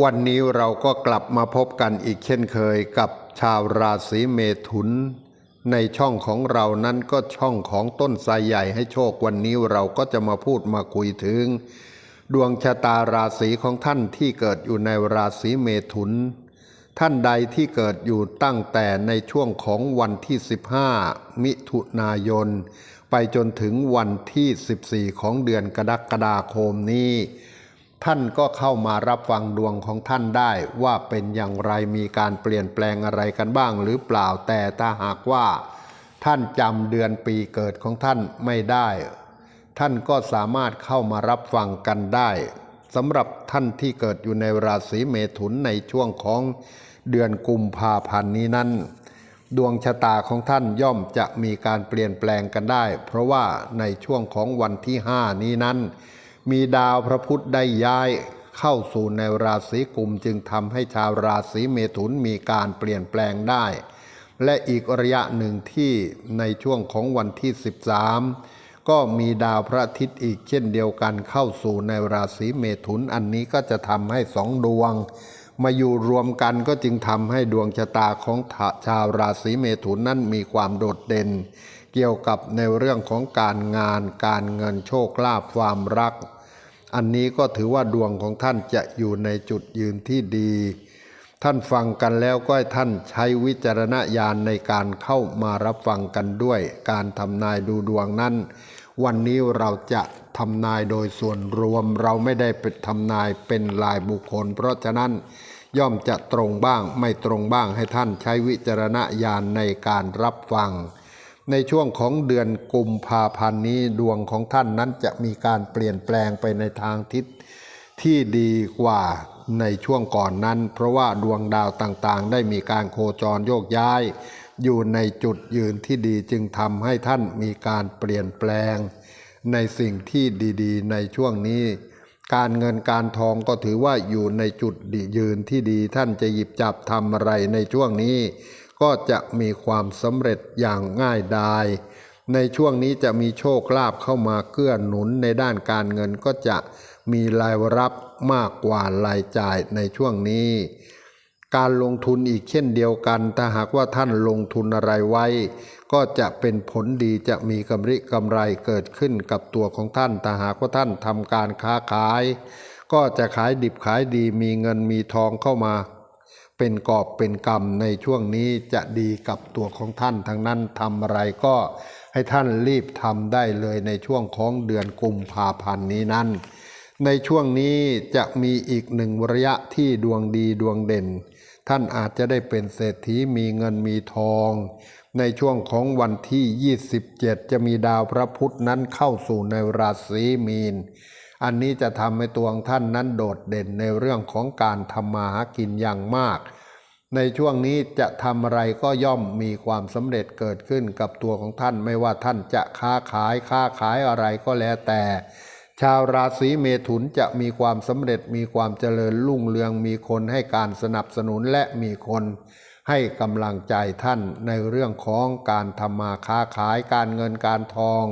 วันนี้เราก็กลับมาพบกันอีกเช่นเคยกับชาวราศีเมถุน ในช่องของเรานั้นก็ช่องของต้นไทรใหญ่ให้โชควันนี้เราก็จะมาพูดมาคุยถึง ดวงชะตาราศีของท่านที่เกิดอยู่ในราศีเมถุน ท่านใดที่เกิดอยู่ตั้งแต่ในช่วงของวันที่ 15 มิถุนายน ไปจนถึงวันที่ 14 ของเดือนกรกฎาคมนี้ ท่านก็เข้ามารับฟังดวงของท่านได้ว่าเป็นอย่างไรมีการเปลี่ยนแปลงอะไรกันบ้างหรือเปล่าแต่ถ้าหากว่า ท่านจำเดือนปีเกิดของท่านไม่ได้ ท่านก็สามารถเข้ามารับฟังกันได้สำหรับท่านที่เกิดอยู่ในราศีเมถุนในช่วงของเดือนกุมภาพันธ์นี้นั้น ดวงชะตาของท่านย่อมจะมีการเปลี่ยนแปลงกันได้ เพราะว่าในช่วงของวันที่ห้านี้นั้น มีดาวพระพุธได้ย้ายเข้าสู่ในราศีกุมจึงทำให้ชาวราศีเมถุนมีการเปลี่ยนแปลงได้ และอีกระยะหนึ่งที่ในช่วงของวันที่ 13 ก็มีดาวพระอาทิตย์อีกเช่นเดียวกันเข้าสู่ในราศีเมถุนอันนี้ก็จะทำให้สองดวง มาอยู่รวมกันก็จึงทำให้ดวงชะตาของชาวราศีเมถุนนั้นมีความโดดเด่น เกี่ยวกับในเรื่องของการงานการเงินโชคลาภความรัก อันนี้ก็ถือว่าดวงของท่านจะอยู่ในจุดยืนที่ดี ท่านฟังกันแล้วก็ให้ท่านใช้วิจารณญาณในการเข้ามารับฟังกันด้วย การทำนายดูดวงนั้น วันนี้เราจะทำนายโดยส่วนรวมเราไม่ได้เป็นทำนายเป็นรายบุคคล เพราะฉะนั้นย่อมจะตรงบ้างไม่ตรงบ้างให้ท่านใช้วิจารณญาณในการรับฟัง ในช่วงของเดือนกุมภาพันธ์นี้ดวงของท่านนั้นจะมีการเปลี่ยนแปลงไปในทางทิศที่ดีกว่าในช่วงก่อนนั้น เพราะว่าดวงดาวต่างๆ ได้มีการโคจรโยกย้าย อยู่ในจุดยืนที่ดีจึงทำให้ท่านมีการเปลี่ยนแปลง ในสิ่งที่ดีๆ ในช่วงนี้ การเงินการทองก็ถือว่าอยู่ในจุดยืนที่ดีท่านจะหยิบจับทำอะไรในช่วงนี้ ก็จะมีความสำเร็จอย่างง่ายดาย ในช่วงนี้จะมีโชคลาภเข้ามาเกื้อหนุนในด้านการเงินก็จะมีรายรับมากกว่ารายจ่ายในช่วงนี้ การลงทุนอีกเช่นเดียวกัน ถ้าหากว่าท่านลงทุนอะไรไว้ ก็จะเป็นผลดีจะมีกำไรกำไรเกิดขึ้นกับตัวของท่านถ้าหากว่าท่านทำการค้าขาย ก็จะขายดิบขายดีมีเงินมีทองเข้ามา เป็นกอบเป็นกำในช่วงนี้จะดีกับตัวของท่านทั้งนั้นทำอะไรก็ให้ท่านรีบทำได้เลยในช่วงของเดือนกุมภาพันธ์นี้นั้น ในช่วงนี้จะมีอีกหนึ่งระยะที่ดวงดีดวงเด่น ท่านอาจจะได้เป็นเศรษฐีมีเงินมีทอง ในช่วงของวันที่ 27 จะมีดาวพระพุธนั้นเข้าสู่ในราศีมีนอันนี้จะทำให้ตัวของท่านนั้นโดดเด่นในเรื่องของการทำมาหากินอย่างมาก ในช่วงนี้จะทำอะไรก็ย่อมมีความสำเร็จเกิดขึ้นกับตัวของท่าน ไม่ว่าท่านจะค้าขายค้าขายอะไรก็แล้วแต่ ชาวราศีเมถุนจะมีความสำเร็จมีความเจริญรุ่งเรืองมีคนให้การสนับสนุนและมีคนให้กำลังใจท่านในเรื่องของการทำมาค้าขายการเงินการทอง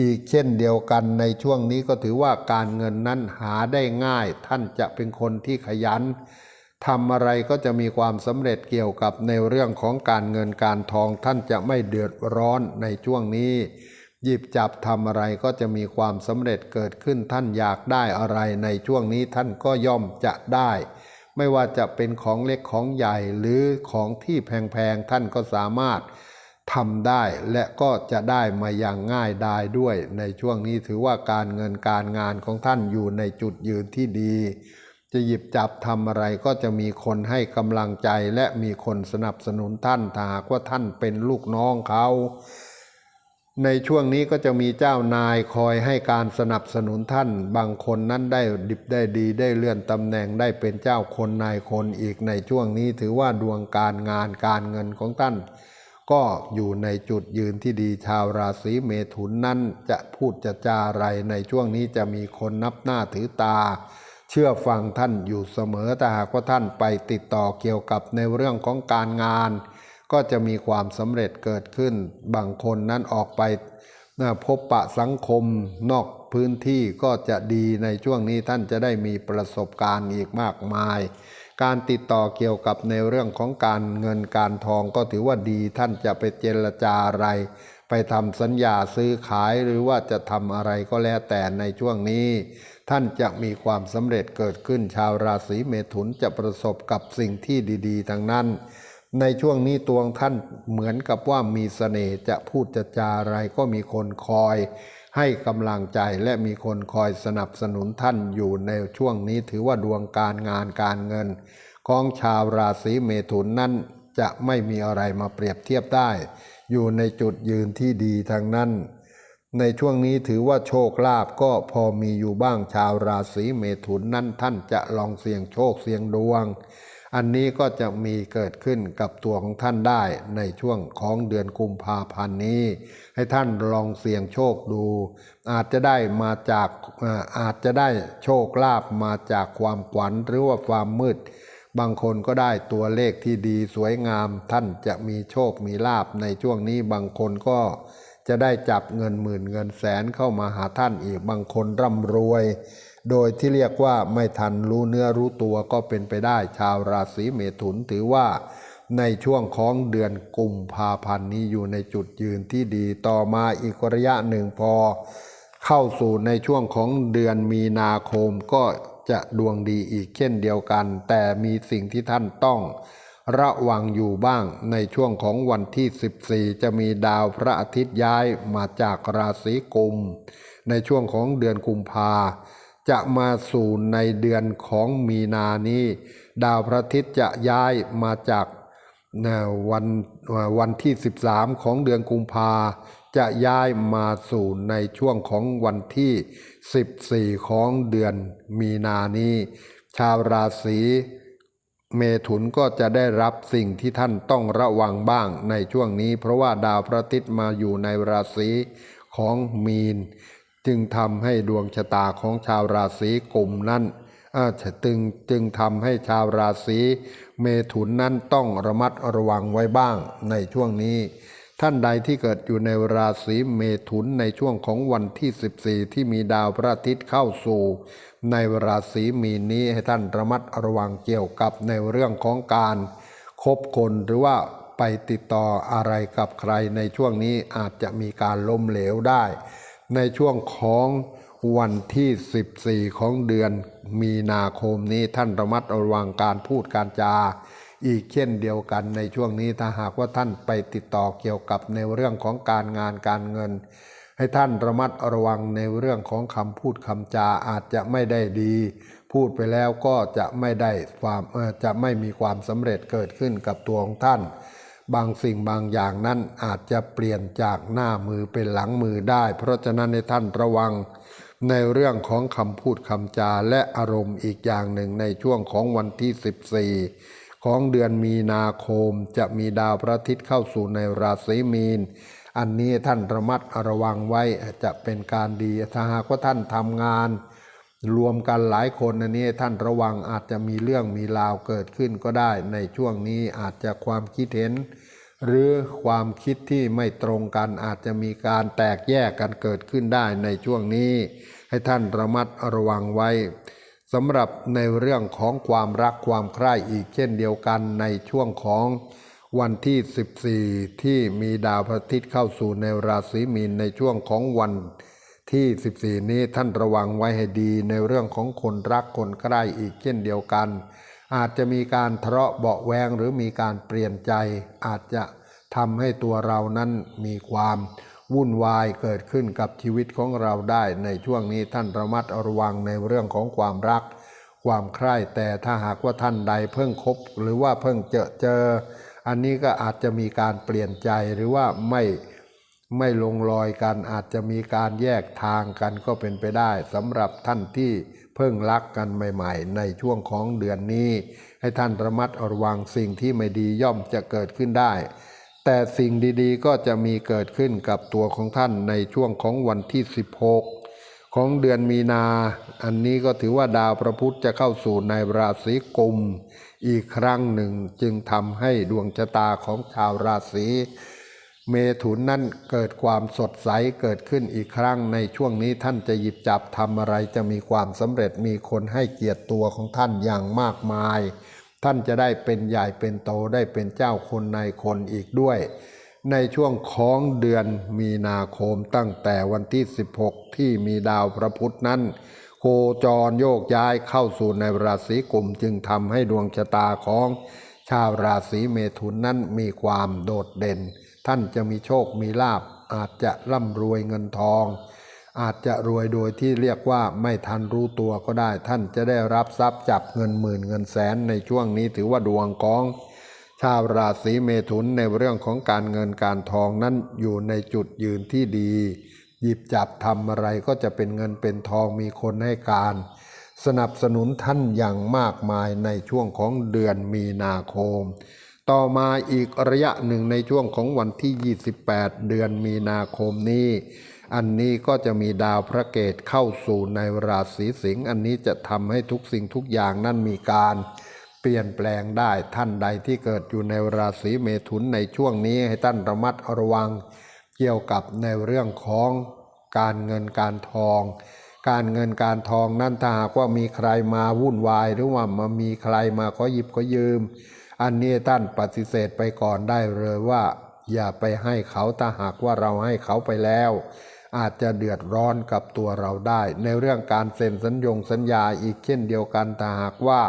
อีกเช่นเดียวกันในช่วงนี้ก็ถือว่าการเงินนั้นหาได้ง่าย ท่านจะเป็นคนที่ขยัน ทำอะไรก็จะมีความสำเร็จเกี่ยวกับในเรื่องของการเงินการทองท่านจะไม่เดือดร้อนในช่วงนี้ หยิบจับทำอะไรก็จะมีความสำเร็จเกิดขึ้นท่านอยากได้อะไรในช่วงนี้ท่านก็ย่อมจะได้ ไม่ว่าจะเป็นของเล็กของใหญ่หรือของที่แพงๆท่านก็สามารถทำได้และก็จะได้มาอย่างง่ายดายด้วย ในช่วงนี้ถือว่าการเงินการงานของท่านอยู่ในจุดยืนที่ดี จะหยิบจับทำอะไรก็จะมีคนให้กำลังใจและมีคนสนับสนุนท่านถ้าหากว่าท่านเป็นลูกน้องเขา ในช่วงนี้ก็จะมีเจ้านายคอยให้การสนับสนุนท่าน บางคนนั้นได้ดิบได้ดีได้เลื่อนตำแหน่งได้เป็นเจ้าคนนายคนอีกในช่วงนี้ถือว่าดวงการงานการเงินของท่าน ก็อยู่ในจุดยืนที่ดีชาวราศีเมถุนนั้นจะพูดจะจาอะไรในช่วงนี้จะมีคนนับหน้าถือตา ชื่อฟังท่านอยู่เสมอแต่หากว่าท่านไปติดต่อเกี่ยวกับในเรื่องของการงาน ก็จะมีความสำเร็จเกิดขึ้น บางคนนั้นออกไปนะพบปะสังคมนอกพื้นที่ก็จะดีในช่วงนี้ท่านจะได้มีประสบการณ์อีกมากมาย การติดต่อเกี่ยวกับในเรื่องของการเงินการทองก็ถือว่าดีท่านจะไปเจรจาอะไร ไปทำสัญญาซื้อขายหรือว่าจะทำอะไรก็แล้วแต่ในช่วงนี้ ท่านจะมีความสำเร็จเกิดขึ้นชาวราศีเมถุนจะประสบกับสิ่งที่ดีๆทั้งนั้น ในช่วงนี้ตัวงท่านเหมือนกับว่ามีเสน่ห์จะพูดจะจาอะไรก็มีคนคอย ให้กำลังใจและมีคนคอยสนับสนุนท่านอยู่ในช่วงนี้ถือว่าดวงการงานการเงิน ของชาวราศีเมถุนนั้นจะไม่มีอะไรมาเปรียบเทียบได้ อยู่ในจุดยืนที่ดีทางนั้น ในช่วงนี้ถือว่าโชคลาภก็พอมีอยู่บ้างชาวราศีเมถุนนั้นท่านจะลองเสี่ยงโชคเสี่ยงดวง อันนี้ก็จะมีเกิดขึ้นกับตัวของท่านได้ในช่วงของเดือนกุมภาพันธ์นี้ ให้ท่านลองเสี่ยงโชคดู อาจจะได้มาจากอาอาจจะได้โชคลาภมาจากความขวัญหรือว่าความมืดบางคนก็ได้ตัวเลขที่ดีสวยงาม ท่านจะมีโชคมีลาภในช่วงนี้บางคนก็ จะได้จับเงินหมื่นเงินแสนเข้ามาหาท่านอีกบางคนร่ำรวย โดยที่เรียกว่าไม่ทันรู้เนื้อรู้ตัวก็เป็นไปได้ ชาวราศีเมถุนถือว่า ในช่วงของเดือนกุมภาพันธ์นี้อยู่ในจุดยืนที่ดีต่อมาอีกระยะหนึ่งพอ เข้าสู่ในช่วงของเดือนมีนาคมก็จะดวงดีอีกเช่นเดียวกัน แต่มีสิ่งที่ท่านต้อง ระวังอยู่บ้างในช่วงของวันที่ 14 จะมีดาวพระอาทิตย์ย้ายมาจากราศีกุม ในช่วงของเดือนกุมภาจะมาสู่ในเดือนของมีนานี้ ดาวพระอาทิตย์จะย้ายมาจากวันวันที่ 13 ของเดือนกุมภาจะย้ายมาสู่ในช่วงของวันที่ 14 ของเดือนมีนานี้ ชาวราศี เมถุนก็จะได้รับสิ่งที่ท่านต้องระวังบ้างในช่วงนี้ เพราะว่าดาวพระอาทิตย์มาอยู่ในราศีของมีน จึงทำให้ดวงชะตาของชาวราศีกลุ่มนั้นจึงจึงทำให้ชาวราศีเมถุนนั้นต้องระมัดระวังไว้บ้างในช่วงนี้ ท่านใดที่เกิดอยู่ในราศีเมถุนในช่วงของวันที่ 14 ที่มีดาวพระอาทิตย์เข้าสู่ ในราศีมีนนี้ให้ท่านระมัดระวังเกี่ยวกับในเรื่องของการคบคนหรือว่าไปติดต่ออะไรกับใครในช่วงนี้อาจจะมีการล้มเหลวได้ ในช่วงของวันที่ 14 ของเดือนมีนาคมนี้ท่านระมัดระวังการพูดการจา อีกเช่นเดียวกันในช่วงนี้ถ้าหากว่าท่านไปติดต่อเกี่ยวกับในเรื่องของการงานการเงิน ให้ท่านระมัดระวังในเรื่องของคำพูดคำจาอาจจะไม่ได้ดี พูดไปแล้วก็จะไม่ได้ความจะไม่มีความสำเร็จเกิดขึ้นกับตัวของท่าน บางสิ่งบางอย่างนั้นอาจจะเปลี่ยนจากหน้ามือเป็นหลังมือได้ เพราะฉะนั้นในท่านระวังในเรื่องของคำพูดคำจาและอารมณ์อีกอย่างหนึ่งในช่วงของวันที่ 14 ของเดือนมีนาคมจะมีดาวพระอาทิตย์เข้าสู่ในราศีมีน อันนี้ท่านระมัดระวังไว้จะเป็นการดี ถ้าหากว่าท่านทำงาน รวมกันหลายคนอันนี้ท่านระวังอาจจะมีเรื่องมีราวเกิดขึ้นก็ได้ ในช่วงนี้อาจจะความคิดเห็น หรือความคิดที่ไม่ตรงกันอาจจะมีการแตกแยกกันเกิดขึ้นได้ในช่วงนี้ ให้ท่านระมัดระวังไว้สำหรับในเรื่องของความรักความใคร่อีกเช่นเดียวกันในช่วงของ วันที่ 14 ที่มีดาวพระอาทิตย์เข้าสู่ในราศีมีนในช่วงของวันที่ 14 นี้ท่านระวังไว้ให้ดีในเรื่องของคนรักคนใกล้อีกเช่นเดียวกัน อาจจะมีการทะเลาะเบาแวงหรือมีการเปลี่ยนใจ อาจจะทำให้ตัวเรานั้นมีความวุ่นวายเกิดขึ้นกับชีวิตของเราได้ ในช่วงนี้ท่านระมัดระวังในเรื่องของความรัก ความใคร่แต่ถ้าหากว่าท่านใดเพิ่งคบหรือว่าเพิ่งเจอเจอ อันนี้ก็อาจจะมีการเปลี่ยนใจหรือว่าไม่ไม่ลงรอยกันอาจจะมีการแยกทางกันก็เป็นไปได้สำหรับท่านที่เพิ่งรักกันใหม่ ๆ ในช่วงของเดือนนี้ ให้ท่านระมัดระวังสิ่งที่ไม่ดีย่อมจะเกิดขึ้นได้ แต่สิ่งดีๆ ก็จะมีเกิดขึ้นกับตัวของท่านในช่วงของวันที่ 16 ของเดือนมีนา อันนี้ก็ถือว่าดาวพระพุธจะเข้าสู่ในราศีกุม อีกครั้งหนึ่งจึงทำให้ดวงชะตาของชาวราศีเมถุนนั่นเกิดความสดใสเกิดขึ้นอีกครั้งในช่วงนี้ท่านจะหยิบจับทำอะไรจะมีความสำเร็จมีคนให้เกียรติตัวของท่านอย่างมากมาย ท่านจะได้เป็นใหญ่เป็นโตได้เป็นเจ้าคนในคนอีกด้วย ในช่วงของเดือนมีนาคมตั้งแต่วันที่ 16 ที่มีดาวพระพุธนั้น โคจรโยกย้ายเข้าสู่ในราศีกุมจึงทำให้ดวงชะตาของชาวราศีเมถุนนั้นมีความโดดเด่น ท่านจะมีโชคมีลาบอาจจะร่ำรวยเงินทอง อาจจะรวยโดยที่เรียกว่าไม่ทันรู้ตัวก็ได้ ท่านจะได้รับทรัพย์จับเงินหมื่นเงินแสนในช่วงนี้ถือว่าดวงของ ชาวราศีเมถุนในเรื่องของการเงินการทองนั้นอยู่ในจุดยืนที่ดี หยิบจับทำอะไรก็จะเป็นเงินเป็นทองมีคนให้การ สนับสนุนท่านอย่างมากมายในช่วงของเดือนมีนาคม ต่อมาอีกระยะหนึ่งในช่วงของวันที่ 28 เดือนมีนาคมนี้ อันนี้ก็จะมีดาวพระเกตเข้าสู่ในราศีสิงห์อันนี้จะทำให้ทุกสิ่งทุกอย่างนั้นมีการเปลี่ยนแปลงได้ท่านใดที่เกิดอยู่ในราศีเมถุนในช่วงนี้ให้ท่านระมัดระวัง เกี่ยวกับในเรื่องของการเงินการทอง การเงินการทองนั้นถ้าหากว่ามีใครมาวุ่นวาย หรือว่ามามีใครมาขอหยิบขอยืม อันนี้ท่านปฏิเสธไปก่อนได้เลยว่า อย่าไปให้เขาถ้าหากว่าเราให้เขาไปแล้ว อาจจะเดือดร้อนกับตัวเราได้ ในเรื่องการเซ็นสัญญงสัญญาอีกเช่นเดียวกันถ้าหากว่า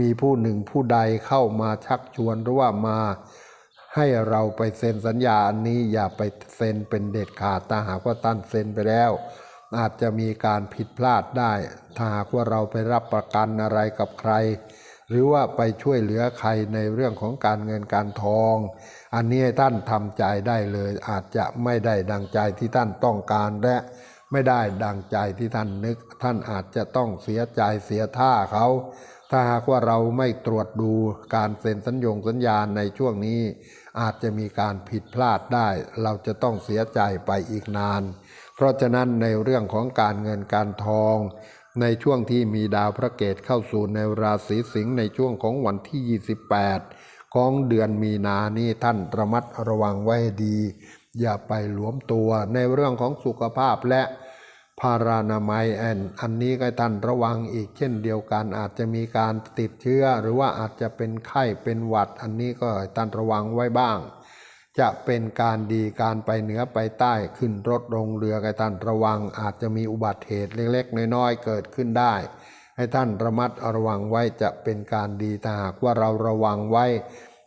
มีผู้หนึ่งผู้ใดเข้ามาชักชวนหรือว่ามา ให้เราไปเซ็นสัญญาอันนี้อย่าไปเซ็นเป็นเด็ดขาดถ้าหากว่าท่านเซ็นไปแล้ว อาจจะมีการผิดพลาดได้ ถ้าหากว่าเราไปรับประกันอะไรกับใคร หรือว่าไปช่วยเหลือใครในเรื่องของการเงินการทอง อันนี้ท่านทำใจได้เลย อาจจะไม่ได้ดังใจที่ท่านต้องการและไม่ได้ดังใจที่ท่านนึก ท่านอาจจะต้องเสียใจเสียท่าเขา ถ้าหากว่าเราไม่ตรวจดูการเซ็นสัญญงสัญญาในช่วงนี้ อาจจะมีการผิดพลาดได้ เราจะต้องเสียใจไปอีกนาน เพราะฉะนั้นในเรื่องของการเงินการทอง ในช่วงที่มีดาวพระเกตเข้าสู่ในราศีสิงห์ในช่วงของวันที่ 28 ของเดือนมีนานี้ท่านระมัดระวังไว้ดี อย่าไปหลวมตัวในเรื่องของสุขภาพและ พารานามัยแอนอันนี้ก็ท่านระวังอีกเช่นเดียวกัน อาจจะมีการติดเชื้อ หรือว่าอาจจะเป็นไข้เป็นหวัด อันนี้ก็ท่านระวังไว้บ้าง จะเป็นการดีการไปเหนือไปใต้ขึ้นรถลงเรือให้ท่านระวัง อาจจะมีอุบัติเหตุเล็กๆน้อยๆเกิดขึ้นได้ ให้ท่านระมัดระวังไว้จะเป็นการดีถ้าหากว่าเราระวังไว้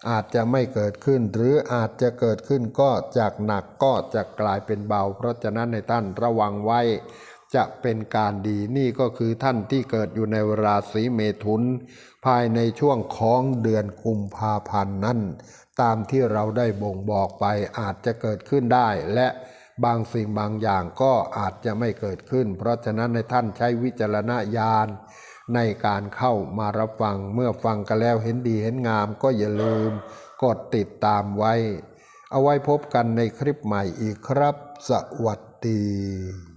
อาจจะไม่เกิดขึ้น หรืออาจจะเกิดขึ้นก็จากหนักก็จะกลายเป็นเบา เพราะฉะนั้นในท่านระวังไว้ จะเป็นการดีนี่ก็คือท่านที่เกิดอยู่ในราศีเมถุน ภายในช่วงของเดือนกุมภาพันธ์นั้น ตามที่เราได้บ่งบอกไปอาจจะเกิดขึ้นได้และบางสิ่งบางอย่างก็อาจจะไม่เกิดขึ้น เพราะฉะนั้นในท่านใช้วิจารณญาณ ในการเข้ามารับฟังเมื่อฟังกันแล้วเห็นดีเห็นงามก็อย่าลืม กดติดตามไว้ เอาไว้พบกันในคลิปใหม่อีกครับ สวัสดี